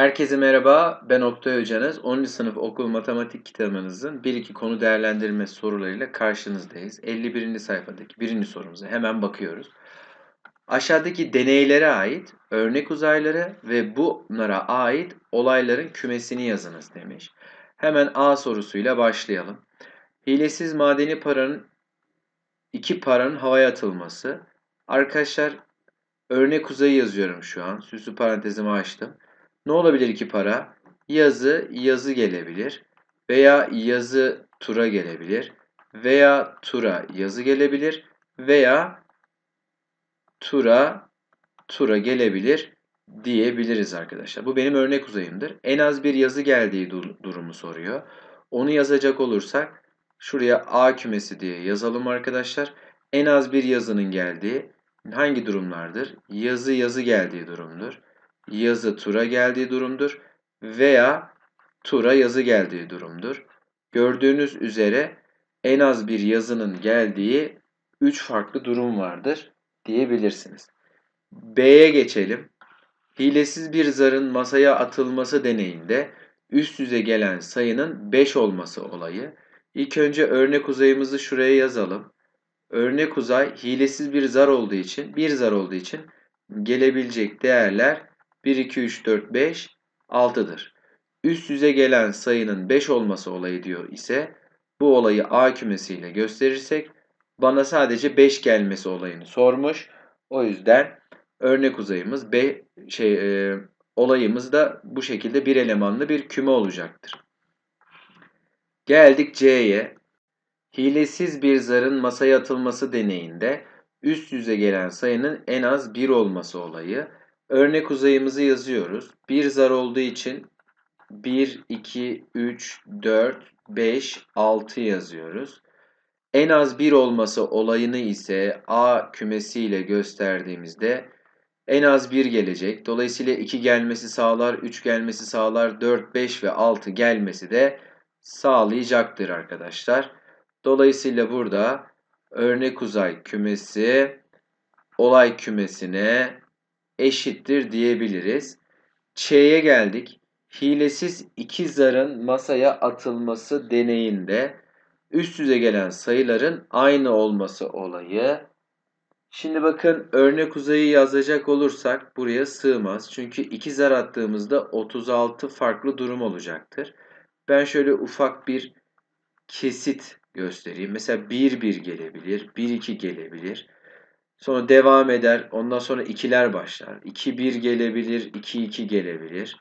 Herkese merhaba, ben Oktay Hocanız. 10. sınıf okul matematik kitabınızın 1-2 konu değerlendirme sorularıyla karşınızdayız. 51. sayfadaki birinci sorumuza hemen bakıyoruz. Aşağıdaki deneylere ait örnek uzayları ve bunlara ait olayların kümesini yazınız demiş. Hemen A sorusuyla başlayalım. Hilesiz madeni paranın iki paranın havaya atılması. Arkadaşlar örnek uzayı yazıyorum şu an. Süslü parantezimi açtım. Ne olabilir iki para? Yazı yazı gelebilir veya yazı tura gelebilir veya tura yazı gelebilir veya tura tura gelebilir diyebiliriz arkadaşlar. Bu benim örnek uzayımdır. En az bir yazı geldiği durumu soruyor. Onu yazacak olursak şuraya A kümesi diye yazalım arkadaşlar. En az bir yazının geldiği hangi durumlardır? Yazı yazı geldiği durumdur yazı tura geldiği durumdur veya tura yazı geldiği durumdur. Gördüğünüz üzere en az bir yazının geldiği 3 farklı durum vardır diyebilirsiniz. B'ye geçelim. Hilesiz bir zarın masaya atılması deneyinde üst yüze gelen sayının 5 olması olayı. İlk önce örnek uzayımızı şuraya yazalım. Örnek uzay hilesiz bir zar olduğu için, bir zar olduğu için gelebilecek değerler 1, 2, 3, 4, 5, 6'dır. Üst yüze gelen sayının 5 olması olayı diyor ise bu olayı A kümesiyle gösterirsek bana sadece 5 gelmesi olayını sormuş. O yüzden örnek uzayımız B şey e, olayımız da bu şekilde bir elemanlı bir küme olacaktır. Geldik C'ye. Hilesiz bir zarın masaya atılması deneyinde üst yüze gelen sayının en az 1 olması olayı Örnek uzayımızı yazıyoruz. Bir zar olduğu için 1, 2, 3, 4, 5, 6 yazıyoruz. En az 1 olması olayını ise A kümesiyle gösterdiğimizde en az 1 gelecek. Dolayısıyla 2 gelmesi sağlar, 3 gelmesi sağlar, 4, 5 ve 6 gelmesi de sağlayacaktır arkadaşlar. Dolayısıyla burada örnek uzay kümesi olay kümesine eşittir diyebiliriz. Ç'ye geldik. Hilesiz iki zarın masaya atılması deneyinde üst yüze gelen sayıların aynı olması olayı. Şimdi bakın örnek uzayı yazacak olursak buraya sığmaz. Çünkü iki zar attığımızda 36 farklı durum olacaktır. Ben şöyle ufak bir kesit göstereyim. Mesela 1 1 gelebilir, 1 2 gelebilir. Sonra devam eder. Ondan sonra ikiler başlar. 2-1 gelebilir, 2-2 gelebilir.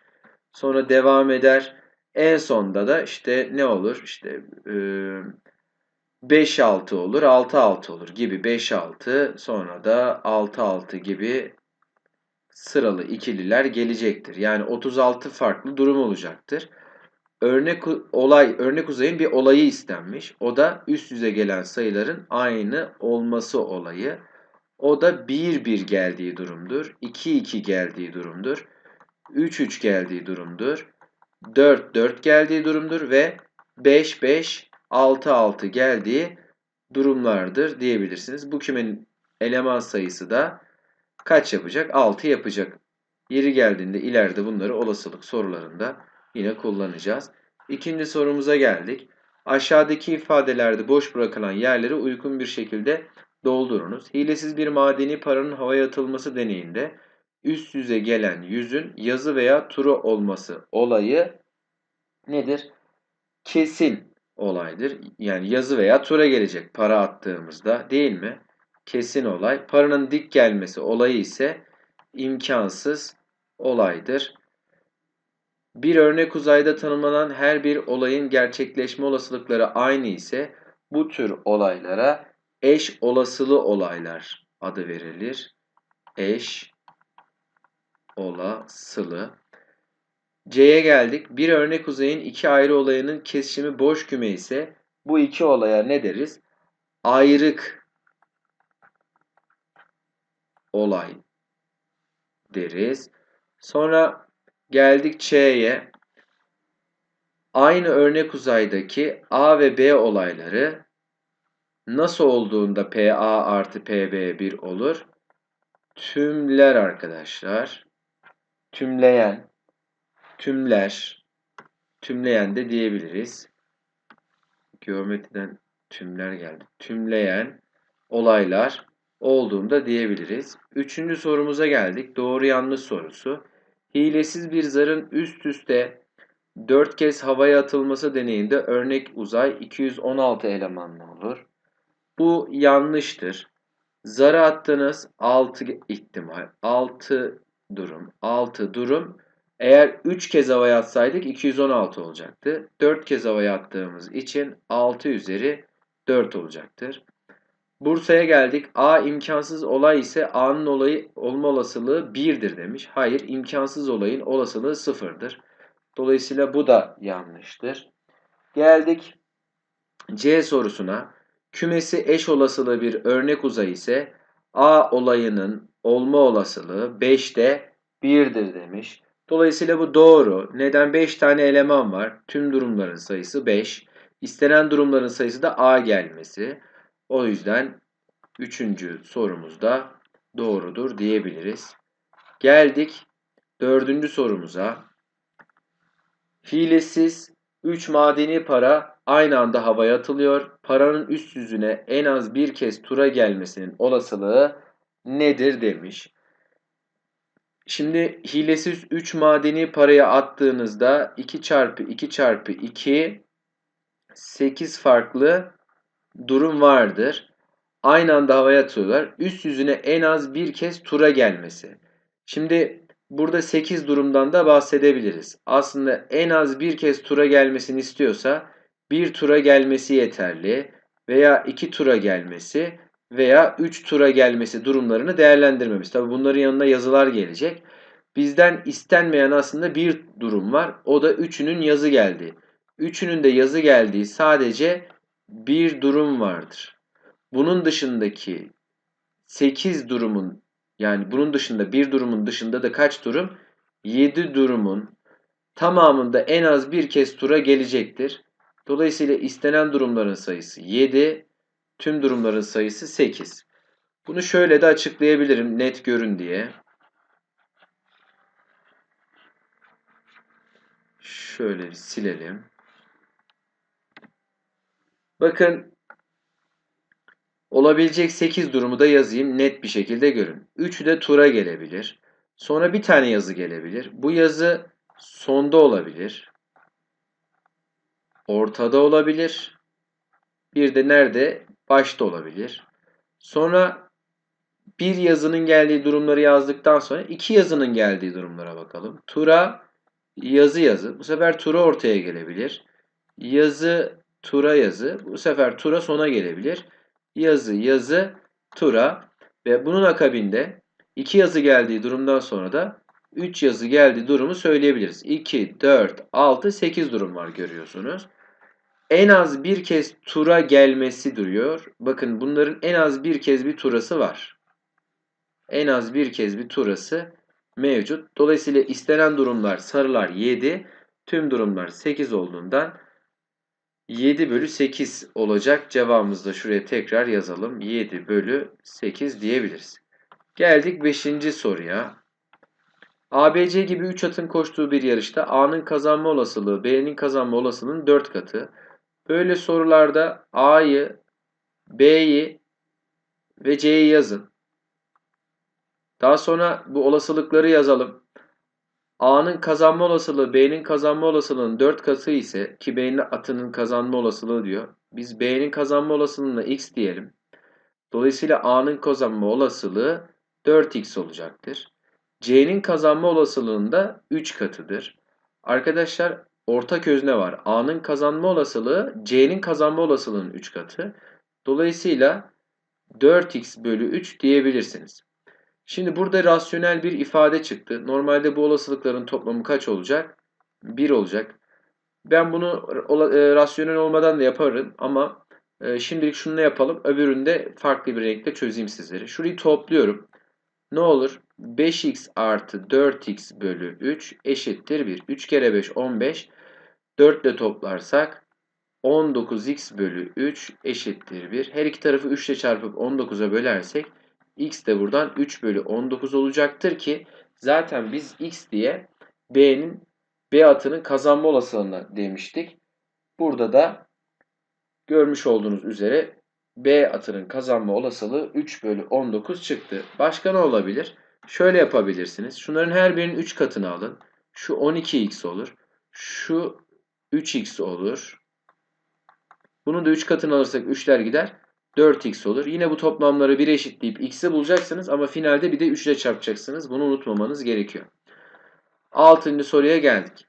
Sonra devam eder. En sonda da işte ne olur? İşte 5-6 olur, 6-6 olur gibi 5-6 sonra da 6-6 gibi sıralı ikililer gelecektir. Yani 36 farklı durum olacaktır. Örnek olay, örnek uzayın bir olayı istenmiş. O da üst yüze gelen sayıların aynı olması olayı. O da 1-1 geldiği durumdur. 2-2 geldiği durumdur. 3-3 geldiği durumdur. 4-4 geldiği durumdur ve 5-5-6-6 geldiği durumlardır diyebilirsiniz. Bu kümenin eleman sayısı da kaç yapacak? 6 yapacak. Yeri geldiğinde ileride bunları olasılık sorularında yine kullanacağız. İkinci sorumuza geldik. Aşağıdaki ifadelerde boş bırakılan yerleri uygun bir şekilde doldurunuz. Hilesiz bir madeni paranın havaya atılması deneyinde üst yüze gelen yüzün yazı veya turu olması olayı nedir? Kesin olaydır. Yani yazı veya tura gelecek para attığımızda değil mi? Kesin olay. Paranın dik gelmesi olayı ise imkansız olaydır. Bir örnek uzayda tanımlanan her bir olayın gerçekleşme olasılıkları aynı ise bu tür olaylara eş olasılı olaylar adı verilir. Eş olasılı. C'ye geldik. Bir örnek uzayın iki ayrı olayının kesişimi boş küme ise bu iki olaya ne deriz? Ayrık olay deriz. Sonra geldik Ç'ye. Aynı örnek uzaydaki A ve B olayları nasıl olduğunda PA artı PB 1 olur? Tümler arkadaşlar. Tümleyen tümler, tümleyen de diyebiliriz. Geometriden tümler geldi. Tümleyen olaylar olduğunda diyebiliriz. Üçüncü sorumuza geldik. Doğru yanlış sorusu. Hilesiz bir zarın üst üste 4 kez havaya atılması deneyinde örnek uzay 216 elemanlı olur. Bu yanlıştır. Zarı attınız 6 ihtimal. 6 durum. 6 durum. Eğer 3 kez havaya atsaydık 216 olacaktı. 4 kez havaya attığımız için 6 üzeri 4 olacaktır. Bursa'ya geldik. A imkansız olay ise A'nın olayı olma olasılığı 1'dir demiş. Hayır imkansız olayın olasılığı 0'dır. Dolayısıyla bu da yanlıştır. Geldik C sorusuna. Kümesi eş olasılığı bir örnek uzay ise A olayının olma olasılığı 5'te 1'dir demiş. Dolayısıyla bu doğru. Neden 5 tane eleman var? Tüm durumların sayısı 5. İstenen durumların sayısı da A gelmesi. O yüzden üçüncü sorumuz da doğrudur diyebiliriz. Geldik dördüncü sorumuza. Hilesiz 3 madeni para aynı anda havaya atılıyor. Paranın üst yüzüne en az bir kez tura gelmesinin olasılığı nedir demiş. Şimdi hilesiz 3 madeni paraya attığınızda 2 çarpı 2 çarpı 2 8 farklı durum vardır. Aynı anda havaya atıyorlar. Üst yüzüne en az bir kez tura gelmesi. Şimdi burada 8 durumdan da bahsedebiliriz. Aslında en az bir kez tura gelmesini istiyorsa bir tura gelmesi yeterli veya iki tura gelmesi veya 3 tura gelmesi durumlarını değerlendirmemiz. Tabi bunların yanına yazılar gelecek. Bizden istenmeyen aslında bir durum var. O da üçünün yazı geldiği. Üçünün de yazı geldiği sadece bir durum vardır. Bunun dışındaki 8 durumun yani bunun dışında bir durumun dışında da kaç durum? 7 durumun tamamında en az bir kez tura gelecektir. Dolayısıyla istenen durumların sayısı 7, tüm durumların sayısı 8. Bunu şöyle de açıklayabilirim net görün diye. Şöyle bir silelim. Bakın olabilecek 8 durumu da yazayım net bir şekilde görün. 3'ü de tura gelebilir. Sonra bir tane yazı gelebilir. Bu yazı sonda olabilir. Ortada olabilir. Bir de nerede? Başta olabilir. Sonra bir yazının geldiği durumları yazdıktan sonra iki yazının geldiği durumlara bakalım. Tura, yazı yazı. Bu sefer tura ortaya gelebilir. Yazı, tura yazı. Bu sefer tura sona gelebilir. Yazı, yazı, tura ve bunun akabinde iki yazı geldiği durumdan sonra da 3 yazı geldiği durumu söyleyebiliriz. 2, 4, 6, 8 durum var görüyorsunuz. En az bir kez tura gelmesi duruyor. Bakın bunların en az bir kez bir turası var. En az bir kez bir turası mevcut. Dolayısıyla istenen durumlar sarılar 7, tüm durumlar 8 olduğundan 7 bölü 8 olacak. Cevabımızı da şuraya tekrar yazalım. 7 bölü 8 diyebiliriz. Geldik 5. soruya. ABC gibi 3 atın koştuğu bir yarışta A'nın kazanma olasılığı B'nin kazanma olasılığının 4 katı. Böyle sorularda A'yı, B'yi ve C'yi yazın. Daha sonra bu olasılıkları yazalım. A'nın kazanma olasılığı B'nin kazanma olasılığının 4 katı ise ki B'nin atının kazanma olasılığı diyor. Biz B'nin kazanma olasılığına x diyelim. Dolayısıyla A'nın kazanma olasılığı 4x olacaktır. C'nin kazanma olasılığında 3 katıdır. Arkadaşlar ortak özne var. A'nın kazanma olasılığı C'nin kazanma olasılığının 3 katı. Dolayısıyla 4x bölü 3 diyebilirsiniz. Şimdi burada rasyonel bir ifade çıktı. Normalde bu olasılıkların toplamı kaç olacak? 1 olacak. Ben bunu e, rasyonel olmadan da yaparım ama e, şimdilik şunu yapalım. Öbüründe farklı bir renkte çözeyim sizlere. Şurayı topluyorum. Ne olur? 5x artı 4x bölü 3 eşittir 1. 3 kere 5 15. 4 ile toplarsak 19x bölü 3 eşittir 1. Her iki tarafı 3 ile çarpıp 19'a bölersek x de buradan 3 bölü 19 olacaktır ki zaten biz x diye b'nin B atının kazanma olasılığına demiştik. Burada da görmüş olduğunuz üzere B atının kazanma olasılığı 3 bölü 19 çıktı. Başka ne olabilir? Şöyle yapabilirsiniz. Şunların her birinin 3 katını alın. Şu 12x olur. Şu 3x olur. Bunun da 3 katını alırsak 3'ler gider. 4x olur. Yine bu toplamları 1 eşitleyip x'i bulacaksınız ama finalde bir de 3 ile çarpacaksınız. Bunu unutmamanız gerekiyor. 6. soruya geldik.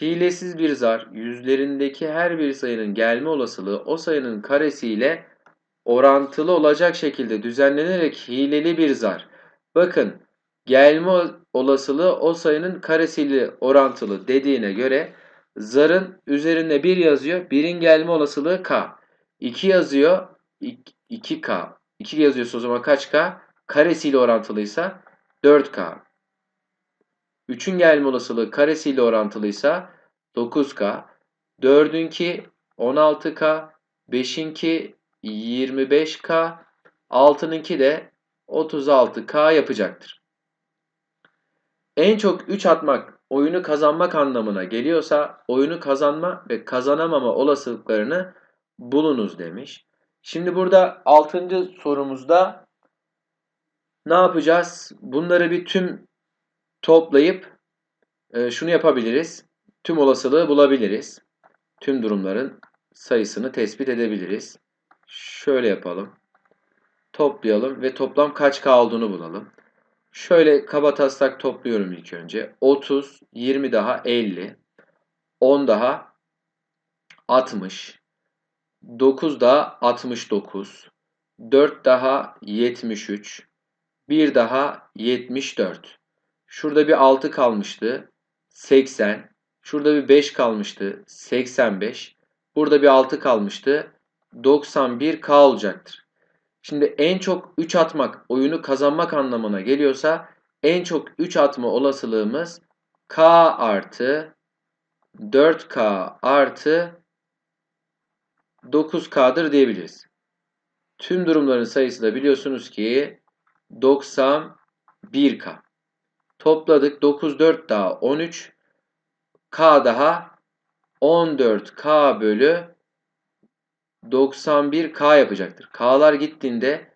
Hilesiz bir zar yüzlerindeki her bir sayının gelme olasılığı o sayının karesiyle orantılı olacak şekilde düzenlenerek hileli bir zar. Bakın gelme olasılığı o sayının karesiyle orantılı dediğine göre zarın üzerinde 1 yazıyor. 1'in gelme olasılığı k. 2 yazıyor. 2k. 2 yazıyorsa o zaman kaç k? Karesiyle orantılıysa 4k. 3'ün gelme olasılığı karesiyle orantılıysa 9k. 4'ünki 16k. 5'inki 25k. 6'nınki de 36k yapacaktır. En çok 3 atmak oyunu kazanmak anlamına geliyorsa oyunu kazanma ve kazanamama olasılıklarını bulunuz demiş. Şimdi burada 6. sorumuzda ne yapacağız? Bunları bir tüm toplayıp e, şunu yapabiliriz. Tüm olasılığı bulabiliriz. Tüm durumların sayısını tespit edebiliriz. Şöyle yapalım. Toplayalım ve toplam kaç K olduğunu bulalım. Şöyle kaba taslak topluyorum ilk önce. 30, 20 daha 50, 10 daha 60, 9 daha 69, 4 daha 73, 1 daha 74. Şurada bir 6 kalmıştı. 80. Şurada bir 5 kalmıştı. 85. Burada bir 6 kalmıştı. 91K olacaktır. Şimdi en çok 3 atmak oyunu kazanmak anlamına geliyorsa en çok 3 atma olasılığımız K artı 4K artı 9K'dır diyebiliriz. Tüm durumların sayısı da biliyorsunuz ki 91K. Topladık. 9, 4 daha 13. K daha 14K bölü 91K yapacaktır. K'lar gittiğinde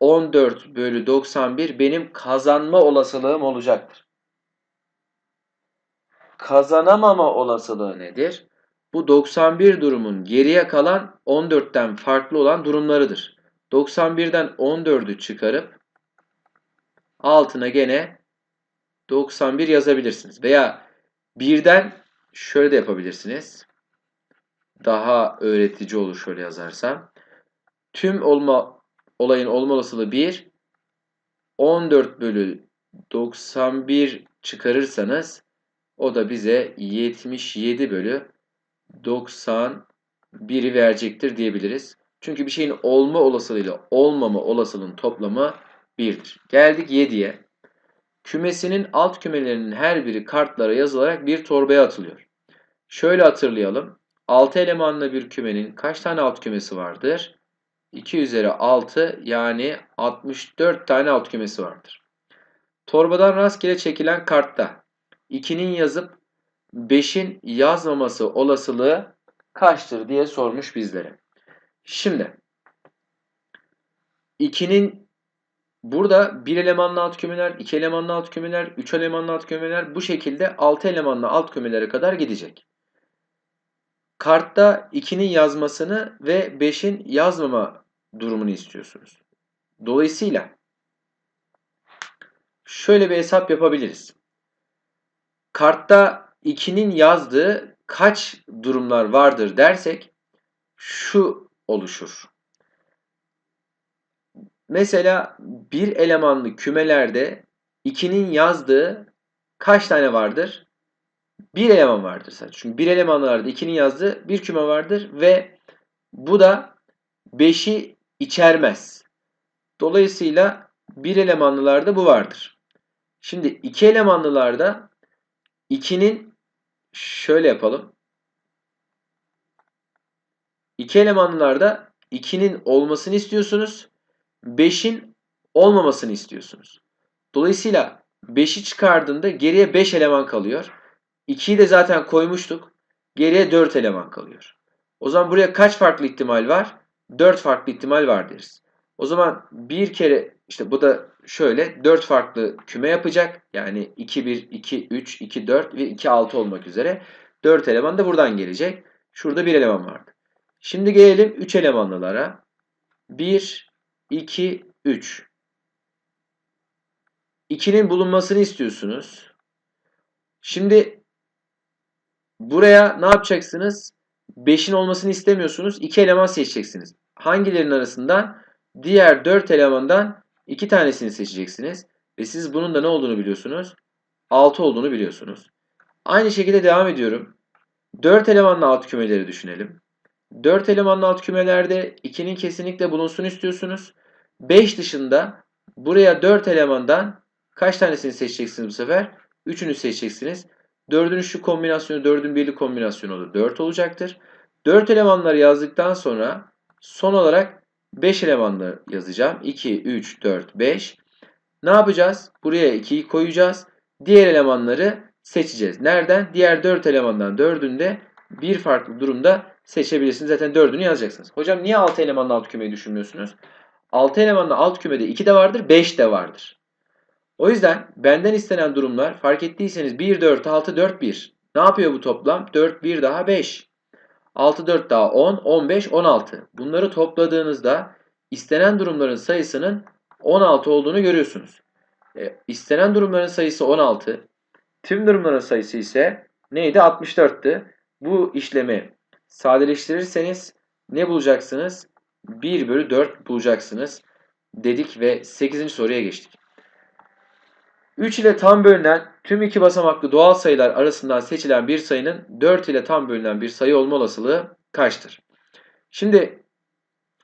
14 bölü 91 benim kazanma olasılığım olacaktır. Kazanamama olasılığı nedir? Bu 91 durumun geriye kalan 14'ten farklı olan durumlarıdır. 91'den 14'ü çıkarıp altına gene 91 yazabilirsiniz. Veya birden şöyle de yapabilirsiniz. Daha öğretici olur şöyle yazarsam. Tüm olma olayın olma olasılığı 1. 14 bölü 91 çıkarırsanız o da bize 77 bölü 91'i verecektir diyebiliriz. Çünkü bir şeyin olma olasılığıyla olmama olasılığının toplamı 1'dir. Geldik 7'ye. Kümesinin alt kümelerinin her biri kartlara yazılarak bir torbaya atılıyor. Şöyle hatırlayalım. 6 elemanlı bir kümenin kaç tane alt kümesi vardır? 2 üzeri 6 yani 64 tane alt kümesi vardır. Torbadan rastgele çekilen kartta 2'nin yazıp 5'in yazmaması olasılığı kaçtır diye sormuş bizlere. Şimdi 2'nin Burada bir elemanlı alt kümeler, iki elemanlı alt kümeler, üç elemanlı alt kümeler bu şekilde altı elemanlı alt kümelere kadar gidecek. Kartta 2'nin yazmasını ve 5'in yazmama durumunu istiyorsunuz. Dolayısıyla şöyle bir hesap yapabiliriz. Kartta 2'nin yazdığı kaç durumlar vardır dersek şu oluşur. Mesela bir elemanlı kümelerde 2'nin yazdığı kaç tane vardır? Bir eleman vardır sadece. Çünkü bir elemanlarda 2'nin yazdığı bir küme vardır ve bu da 5'i içermez. Dolayısıyla bir elemanlılarda bu vardır. Şimdi iki elemanlılarda 2'nin şöyle yapalım. İki elemanlılarda 2'nin olmasını istiyorsunuz. 5'in olmamasını istiyorsunuz. Dolayısıyla 5'i çıkardığında geriye 5 eleman kalıyor. 2'yi de zaten koymuştuk. Geriye 4 eleman kalıyor. O zaman buraya kaç farklı ihtimal var? 4 farklı ihtimal var deriz. O zaman bir kere işte bu da şöyle 4 farklı küme yapacak. Yani 2 1 2 3 2 4 ve 2 6 olmak üzere 4 eleman da buradan gelecek. Şurada bir eleman vardı. Şimdi gelelim 3 elemanlılara. 1 2 3 2'nin bulunmasını istiyorsunuz. Şimdi buraya ne yapacaksınız? 5'in olmasını istemiyorsunuz. 2 eleman seçeceksiniz. Hangilerinin arasından? Diğer 4 elemandan 2 tanesini seçeceksiniz. Ve siz bunun da ne olduğunu biliyorsunuz? 6 olduğunu biliyorsunuz. Aynı şekilde devam ediyorum. 4 elemanlı alt kümeleri düşünelim. 4 elemanlı alt kümelerde 2'nin kesinlikle bulunsun istiyorsunuz. 5 dışında buraya 4 elemandan kaç tanesini seçeceksiniz bu sefer? 3'ünü seçeceksiniz. 4'ün üçlü kombinasyonu 4'ün birli kombinasyonu olur. 4 olacaktır. 4 elemanları yazdıktan sonra son olarak 5 elemanları yazacağım. 2, 3, 4, 5. Ne yapacağız? Buraya 2'yi koyacağız. Diğer elemanları seçeceğiz. Nereden? Diğer 4 elemandan 4'ünü de bir farklı durumda seçebilirsiniz. Zaten 4'ünü yazacaksınız. Hocam niye 6 elemanlı alt kümeyi düşünmüyorsunuz? 6 elemanlı alt kümede 2 de vardır, 5 de vardır. O yüzden benden istenen durumlar fark ettiyseniz 1, 4, 6, 4, 1. Ne yapıyor bu toplam? 4, 1 daha 5. 6, 4 daha 10, 15, 16. Bunları topladığınızda istenen durumların sayısının 16 olduğunu görüyorsunuz. E, istenen durumların sayısı 16. Tüm durumların sayısı ise neydi? 64'tü. Bu işlemi sadeleştirirseniz ne bulacaksınız? 1 bölü 4 bulacaksınız dedik ve 8. soruya geçtik. 3 ile tam bölünen tüm iki basamaklı doğal sayılar arasından seçilen bir sayının 4 ile tam bölünen bir sayı olma olasılığı kaçtır? Şimdi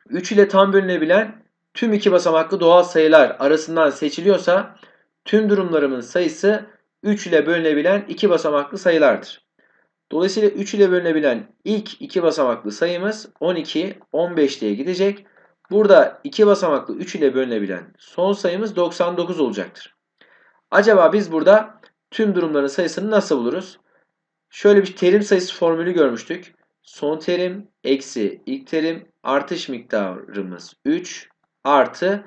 3 ile tam bölünebilen tüm iki basamaklı doğal sayılar arasından seçiliyorsa tüm durumlarımın sayısı 3 ile bölünebilen iki basamaklı sayılardır. Dolayısıyla 3 ile bölünebilen ilk iki basamaklı sayımız 12, 15 diye gidecek. Burada iki basamaklı 3 ile bölünebilen son sayımız 99 olacaktır. Acaba biz burada tüm durumların sayısını nasıl buluruz? Şöyle bir terim sayısı formülü görmüştük. Son terim eksi ilk terim artış miktarımız 3 artı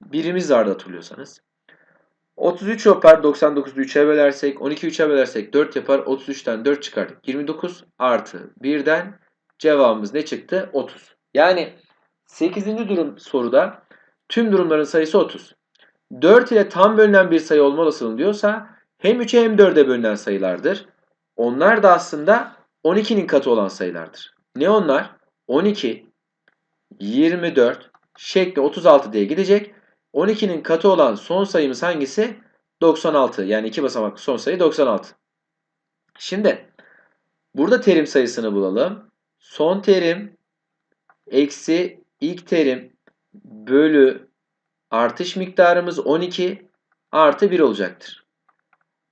birimiz vardı hatırlıyorsanız. 33 yapar 99'u 3'e bölersek 12 3'e bölersek 4 yapar 33'ten 4 çıkardık 29 artı 1'den cevabımız ne çıktı 30. Yani 8. durum soruda tüm durumların sayısı 30. 4 ile tam bölünen bir sayı olma olasılığı diyorsa hem 3'e hem 4'e bölünen sayılardır. Onlar da aslında 12'nin katı olan sayılardır. Ne onlar? 12, 24 şekli 36 diye gidecek. 12'nin katı olan son sayımız hangisi? 96. Yani iki basamaklı son sayı 96. Şimdi burada terim sayısını bulalım. Son terim eksi ilk terim bölü artış miktarımız 12 artı 1 olacaktır.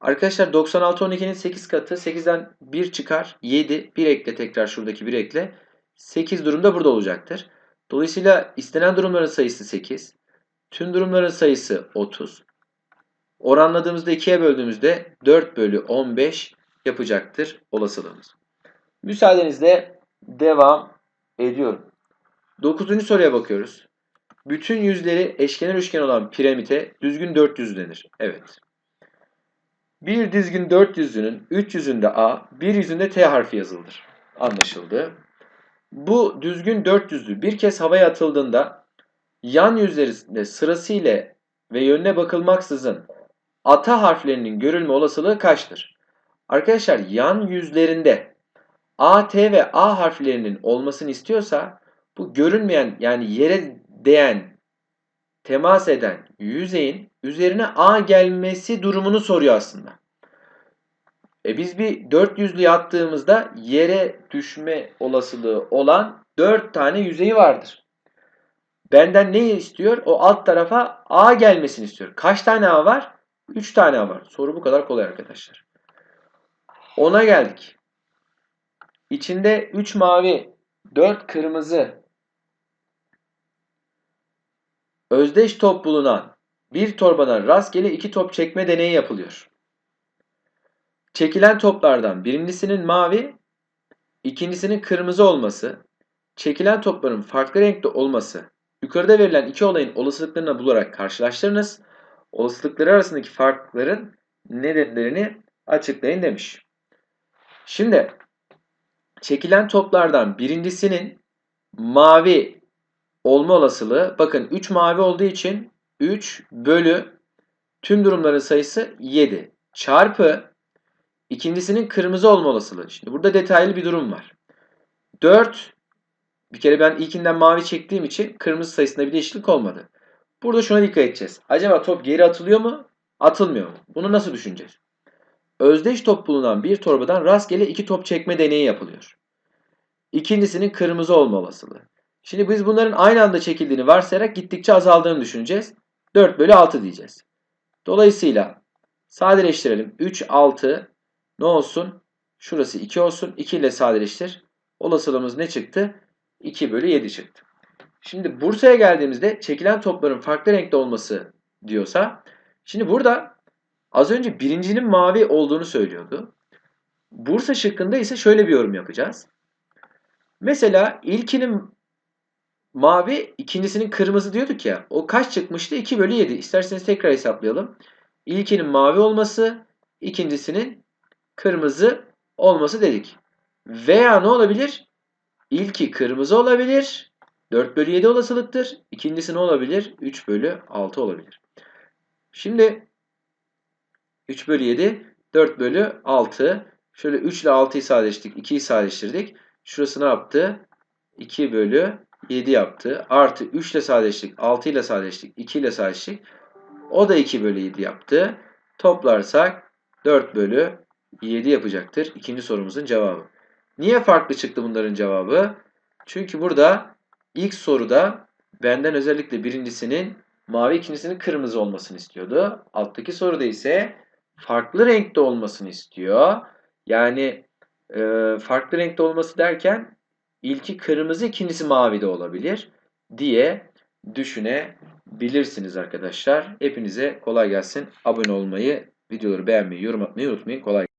Arkadaşlar 96 12'nin 8 katı. 8'den 1 çıkar. 7. 1 ekle tekrar şuradaki 1 ekle. 8 durumda burada olacaktır. Dolayısıyla istenen durumların sayısı 8. Tüm durumların sayısı 30. Oranladığımızda 2'ye böldüğümüzde 4 bölü 15 yapacaktır olasılığımız. Müsaadenizle devam ediyorum. 9. soruya bakıyoruz. Bütün yüzleri eşkenar üçgen olan piramite düzgün dört yüz denir. Evet. Bir düzgün dört yüzünün üç yüzünde A, bir yüzünde T harfi yazılır. Anlaşıldı. Bu düzgün dört yüzlü bir kez havaya atıldığında yan yüzlerinde sırasıyla ve yönüne bakılmaksızın ata harflerinin görülme olasılığı kaçtır? Arkadaşlar yan yüzlerinde A, T ve A harflerinin olmasını istiyorsa bu görünmeyen yani yere değen, temas eden yüzeyin üzerine A gelmesi durumunu soruyor aslında. E biz bir 400'lü attığımızda yere düşme olasılığı olan 4 tane yüzeyi vardır. Benden ne istiyor? O alt tarafa A gelmesini istiyor. Kaç tane A var? 3 tane A var. Soru bu kadar kolay arkadaşlar. Ona geldik. İçinde 3 mavi, 4 kırmızı, özdeş top bulunan bir torbadan rastgele iki top çekme deneyi yapılıyor. çekilen toplardan birincisinin mavi, ikincisinin kırmızı olması, çekilen topların farklı renkte olması, yukarıda verilen iki olayın olasılıklarını bularak karşılaştırınız. Olasılıkları arasındaki farkların nedenlerini açıklayın demiş. Şimdi çekilen toplardan birincisinin mavi olma olasılığı bakın 3 mavi olduğu için 3 bölü tüm durumların sayısı 7 çarpı ikincisinin kırmızı olma olasılığı. Şimdi burada detaylı bir durum var. 4 bir kere ben ilkinden mavi çektiğim için kırmızı sayısında bir değişiklik olmadı. Burada şuna dikkat edeceğiz. Acaba top geri atılıyor mu? Atılmıyor mu? Bunu nasıl düşüneceğiz? Özdeş top bulunan bir torbadan rastgele iki top çekme deneyi yapılıyor. İkincisinin kırmızı olma olasılığı. Şimdi biz bunların aynı anda çekildiğini varsayarak gittikçe azaldığını düşüneceğiz. 4 bölü 6 diyeceğiz. Dolayısıyla sadeleştirelim. 3, 6 ne olsun? Şurası 2 olsun. 2 ile sadeleştir. Olasılığımız ne çıktı? 2 bölü 7 çıktı. Şimdi Bursa'ya geldiğimizde çekilen topların farklı renkte olması diyorsa şimdi burada az önce birincinin mavi olduğunu söylüyordu. Bursa şıkkında ise şöyle bir yorum yapacağız. Mesela ilkinin mavi, ikincisinin kırmızı diyorduk ya. O kaç çıkmıştı? 2 bölü 7. İsterseniz tekrar hesaplayalım. İlkinin mavi olması, ikincisinin kırmızı olması dedik. Veya ne olabilir? İlki kırmızı olabilir. 4 bölü 7 olasılıktır. İkincisi ne olabilir? 3 bölü 6 olabilir. Şimdi 3 bölü 7, 4 bölü 6. Şöyle 3 ile 6'yı sadeleştirdik, 2'yi sadeleştirdik. Şurası ne yaptı? 2 bölü 7 yaptı. Artı 3 ile sadeleştik, 6 ile sadeleştik, 2 ile sadeleştik. O da 2 bölü 7 yaptı. Toplarsak 4 bölü 7 yapacaktır. İkinci sorumuzun cevabı. Niye farklı çıktı bunların cevabı? Çünkü burada ilk soruda benden özellikle birincisinin mavi ikincisinin kırmızı olmasını istiyordu. Alttaki soruda ise farklı renkte olmasını istiyor. Yani e, farklı renkte olması derken ilki kırmızı ikincisi mavi de olabilir diye düşünebilirsiniz arkadaşlar. Hepinize kolay gelsin. Abone olmayı, videoları beğenmeyi, yorum atmayı unutmayın. Kolay gelsin.